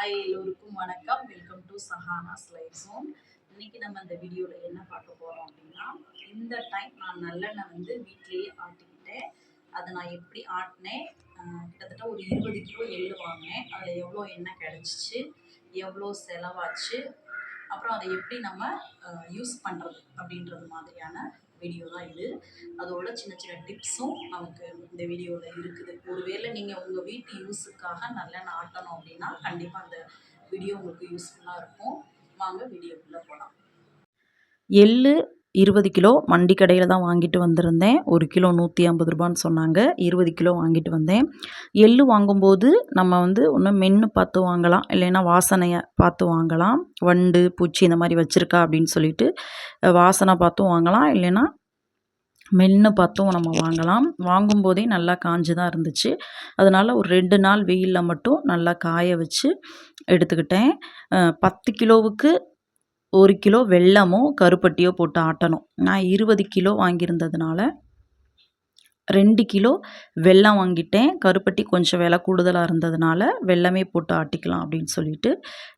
Hi எல்லோருக்கும் வணக்கம். Welcome to Sahana's life zone இன்னைக்கு நம்ம இந்த வீடியோவில் என்ன பார்க்க போகிறோம் அப்படின்னா இந்த டைம் நான் நல்லெண்ணெய் வந்து வீட்டிலேயே ஆட்டிக்கிட்டேன். அதை நான் எப்படி ஆட்டினேன்? கிட்டத்தட்ட ஒரு இருபது கிலோ எள்ளு வாங்கினேன். அதில் எவ்வளோ எண்ணெய் கிடச்சிச்சு எவ்வளோ செலவாச்சு அப்புறம் அதை எப்படி நம்ம யூஸ் பண்ணுறது அப்படின்றது மாதிரியான வீடியோ தான் இது. அதோட சின்ன சின்ன டிப்ஸும் நமக்கு இந்த வீடியோவில் இருக்குது. ஒருவேளை நீங்கள் உங்கள் வீட்டு யூஸுக்காக நல்லெண்ணெய் ஆட்டணும் அப்படின்னா கண்டிப்பாக அந்த வீடியோ உங்களுக்கு யூஸ்ஃபுல்லாக இருக்கும். வாங்க வீடியோக்குள்ளே போகலாம் எள்ளு இருபது கிலோ மண்டி கடையில் தான் வாங்கிட்டு வந்திருந்தேன். ஒரு கிலோ நூற்றி ஐம்பது ரூபான்னு சொன்னாங்க. இருபது கிலோ வாங்கிட்டு வந்தேன். எள்ளு வாங்கும்போது நம்ம வந்து ஒன்று மென்று பார்த்து வாங்கலாம். இல்லைன்னா வாசனையை பார்த்து வாங்கலாம். வண்டு பூச்சி இந்த மாதிரி வச்சுருக்கா அப்படின்னு சொல்லிட்டு வாசனை பார்த்தும் வாங்கலாம். இல்லைன்னா மென்று பார்த்தும் நம்ம வாங்கலாம். வாங்கும்போதே நல்லா காஞ்சு தான் இருந்துச்சு. அதனால் ஒரு ரெண்டு நாள் வெயிலில் மட்டும் நல்லா காய வச்சு எடுத்துக்கிட்டேன். பத்து கிலோவுக்கு ஒரு கிலோ வெல்லமோ கருப்பட்டியோ போட்டு ஆட்டணும். நான் இருபது கிலோ வாங்கியிருந்ததுனால ரெண்டு கிலோ வெல்லம் வாங்கிட்டேன். கருப்பட்டி கொஞ்சம் விலை கூடுதலாக இருந்ததுனால வெல்லமே போட்டு ஆட்டிக்கலாம் அப்படின்னு சொல்லிட்டு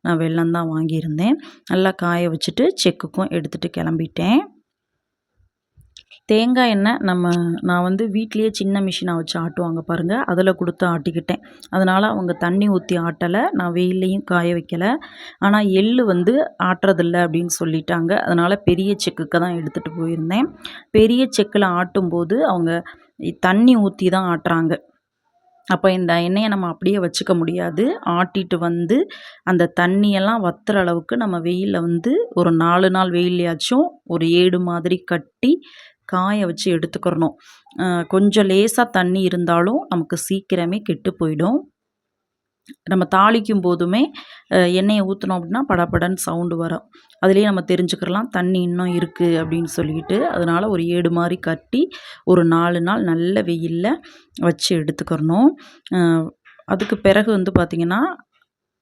நான் வெல்லம் தான் வாங்கியிருந்தேன். நல்லா காய வச்சுட்டு செக்குக்கும் எடுத்துகிட்டு கிளம்பிட்டேன். தேங்காய் எண்ணெய் நம்ம நான் வந்து வீட்லேயே சின்ன மிஷினாக வச்சு ஆட்டுவாங்க பாருங்கள் அதில் கொடுத்து ஆட்டிக்கிட்டேன். அதனால் அவங்க தண்ணி ஊற்றி ஆட்டலை. நான் வெயில்லையும் காய வைக்கலை. ஆனால் எள்ளு வந்து ஆட்டுறதில்ல அப்படின்னு சொல்லிட்டாங்க. அதனால் பெரிய செக்குக்கு தான் எடுத்துகிட்டு போயிருந்தேன். பெரிய செக்கில் ஆட்டும்போது அவங்க தண்ணி ஊற்றி தான் ஆட்டுறாங்க. அப்போ இந்த எண்ணெயை நம்ம அப்படியே வச்சுக்க முடியாது. ஆட்டிட்டு வந்து அந்த தண்ணியெல்லாம் வத்துற அளவுக்கு நம்ம வெயிலில் வந்து ஒரு நாலு நாள் வெயிலையாச்சும் ஒரு ஏடு மாதிரி கட்டி காய வச்சு எடுத்துக்கிறணும். கொஞ்சம் லேசாக தண்ணி இருந்தாலும் நமக்கு சீக்கிரமே கெட்டு போயிடும். நம்ம தாளிக்கும் போதுமே எண்ணெயை ஊற்றினோம் அப்படின்னா படபடன்னு சவுண்டு வரும். அதுலேயே நம்ம தெரிஞ்சுக்கிறலாம் தண்ணி இன்னும் இருக்குது அப்படின்னு சொல்லிட்டு அதனால் ஒரு ஏடு மாதிரி கட்டி ஒரு நாலு நாள் நல்ல வெயிலில் வச்சு எடுத்துக்கிறணும். அதுக்கு பிறகு வந்து பார்த்திங்கன்னா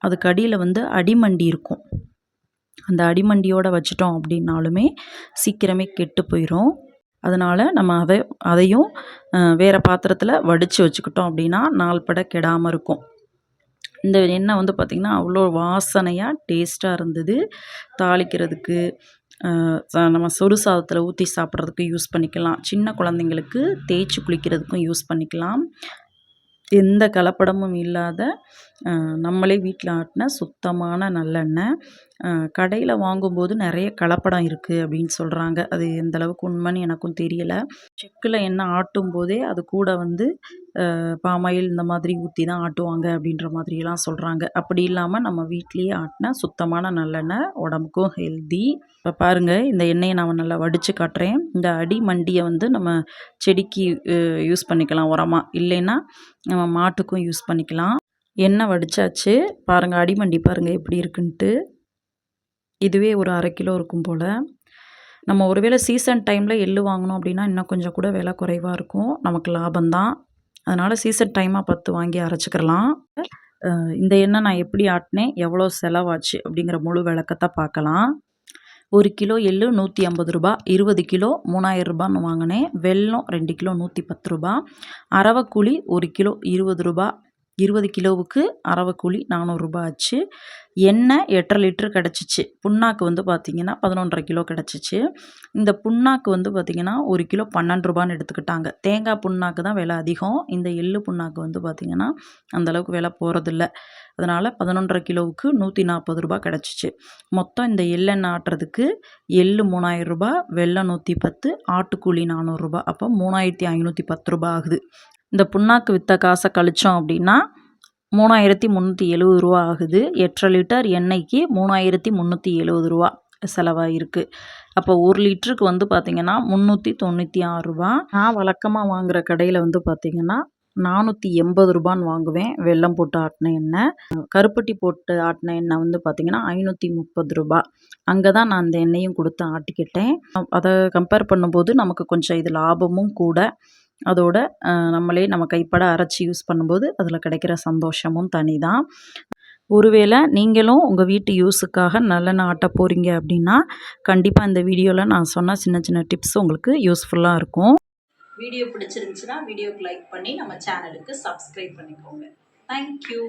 அதுக்கு அடியில் வந்து அடிமண்டி இருக்கும். அந்த அடிமண்டியோடு வச்சிட்டோம் அப்படின்னாலுமே சீக்கிரமே கெட்டு போயிடும் அதனால் நம்ம அதை அதையும் வேறு பாத்திரத்தில் வடித்து வச்சுக்கிட்டோம் அப்படின்னா நாள் பட கெடாமல் இருக்கும். இந்த எண்ணெய் வந்து பார்த்திங்கன்னா அவ்வளோ வாசனையாக டேஸ்ட்டாக இருந்தது. தாளிக்கிறதுக்கு நம்ம சொரு சாதத்தில் ஊற்றி சாப்பிட்றதுக்கு யூஸ் பண்ணிக்கலாம். சின்ன குழந்தைங்களுக்கு தேய்ச்சி குளிக்கிறதுக்கும் யூஸ் பண்ணிக்கலாம். எந்த கலப்படமும் இல்லாத நம்மளே வீட்டில் ஆட்டின சுத்தமான நல்லெண்ணெய். கடையில் வாங்கும்போது நிறைய கலப்படம் இருக்குது அப்படின்னு சொல்கிறாங்க அது எந்த அளவுக்கு உண்மைன்னு எனக்கும் தெரியலை. செக்கில் எண்ணெய் ஆட்டும் போதே அது கூட வந்து பாமாயில் இந்த மாதிரி ஊற்றி தான் ஆட்டுவாங்க அப்படின்ற மாதிரிலாம் சொல்கிறாங்க அப்படி இல்லாமல் நம்ம வீட்லேயே ஆட்டினா சுத்தமான நல்லெண்ணெய் உடம்புக்கும் ஹெல்தி இப்போ பாருங்கள் இந்த எண்ணெயை நான் நல்லா வடித்து காட்டுறேன். இந்த அடி மண்டியை வந்து நம்ம செடிக்கு யூஸ் பண்ணிக்கலாம் உரமாக இல்லைன்னா நம்ம மாட்டுக்கும் யூஸ் பண்ணிக்கலாம். எண்ணெய் வடித்தாச்சு பாருங்கள் அடிமண்டி பாருங்கள் எப்படி இருக்குன்ட்டு. இதுவே ஒரு அரை கிலோ இருக்கும் போல். நம்ம ஒருவேளை சீசன் டைமில் எள்ளு வாங்கினோம் அப்படின்னா இன்னும் கொஞ்சம் கூட விலை குறைவாக இருக்கும். நமக்கு லாபம்தான் அதனால் சீசன் டைமாக பார்த்து வாங்கி அரைச்சிக்கிறலாம் இந்த எண்ணெய் நான் எப்படி ஆட்டினேன்? எவ்வளோ செலவாச்சு? அப்படிங்கிற முழு விளக்கத்தை பார்க்கலாம். ஒரு கிலோ எள்ளு நூற்றி ஐம்பது ரூபா இருபது கிலோ மூணாயிரம் ரூபான்னு வாங்கினேன். வெல்லம் ரெண்டு கிலோ நூற்றி பத்து ரூபா அரவக்குழி ஒரு கிலோ இருபது ரூபா இருபது கிலோவுக்கு அரவக்கூலி நானூறுரூபா ஆச்சு. எண்ணெய் எட்டரை லிட்ரு கிடச்சிச்சு. புண்ணாக்கு வந்து பார்த்திங்கன்னா பதினொன்றரை கிலோ கிடச்சிச்சு. இந்த புண்ணாக்கு வந்து பார்த்திங்கன்னா ஒரு கிலோ பன்னெண்டு ரூபான்னு எடுத்துக்கிட்டாங்க. தேங்காய் புண்ணாக்கு தான் விலை அதிகம். இந்த எள்ளு புண்ணாக்கு வந்து பார்த்திங்கன்னா அந்தளவுக்கு விலை போகிறதில்ல அதனால் பதினொன்றரை கிலோவுக்கு நூற்றி நாற்பது ரூபா கிடச்சிச்சு. மொத்தம் இந்த எள்ளெண்ணெய் ஆட்டுறதுக்கு எள்ளு மூணாயிரம் ரூபா வெள்ளை நூற்றி பத்து ஆட்டுக்கூலி நானூறுரூபா அப்போ மூணாயிரத்தி ஐநூற்றி பத்து ரூபா ஆகுது. இந்த புண்ணாக்கு விற்ற காசை கழித்தோம் அப்படின்னா மூணாயிரத்தி முந்நூற்றி எழுபது ரூபா ஆகுது. எட்டரை லிட்டர் எண்ணெய்க்கு மூணாயிரத்தி முந்நூற்றி எழுபது ரூபா செலவாயிருக்கு. அப்போ ஒரு லிட்டருக்கு வந்து பார்த்திங்கன்னா முந்நூற்றி தொண்ணூற்றி ஆறு ரூபா. நான் வழக்கமாக வாங்குகிற கடையில் வந்து பார்த்திங்கன்னா நானூற்றி எண்பது ரூபான்னு வாங்குவேன். வெல்லம் போட்டு ஆட்டின எண்ணெய் கருப்பட்டி போட்டு ஆட்டின எண்ணெய் வந்து பார்த்திங்கன்னா ஐநூற்றி முப்பது ரூபா. அங்கே தான் நான் அந்த எண்ணெயும் கொடுத்து ஆட்டிக்கிட்டேன். அதை கம்பேர் பண்ணும்போது நமக்கு கொஞ்சம் இது லாபமும் கூட. அதோட நம்மளே நம்ம கைப்பட அரைச்சி யூஸ் பண்ணும்போது அதில் கிடைக்கிற சந்தோஷமும் தனி தான் ஒருவேளை நீங்களும் உங்கள் வீட்டு யூஸுக்காக நல்லெண்ணெய் ஆட்ட போகிறீங்க அப்படின்னா கண்டிப்பாக இந்த வீடியோவில் நான் சொன்ன சின்ன சின்ன டிப்ஸ் உங்களுக்கு யூஸ்ஃபுல்லாக இருக்கும். வீடியோ பிடிச்சிருந்துச்சுன்னா வீடியோக்கு லைக் பண்ணி நம்ம சேனலுக்கு சப்ஸ்கிரைப் பண்ணிக்கோங்க. தேங்க்யூ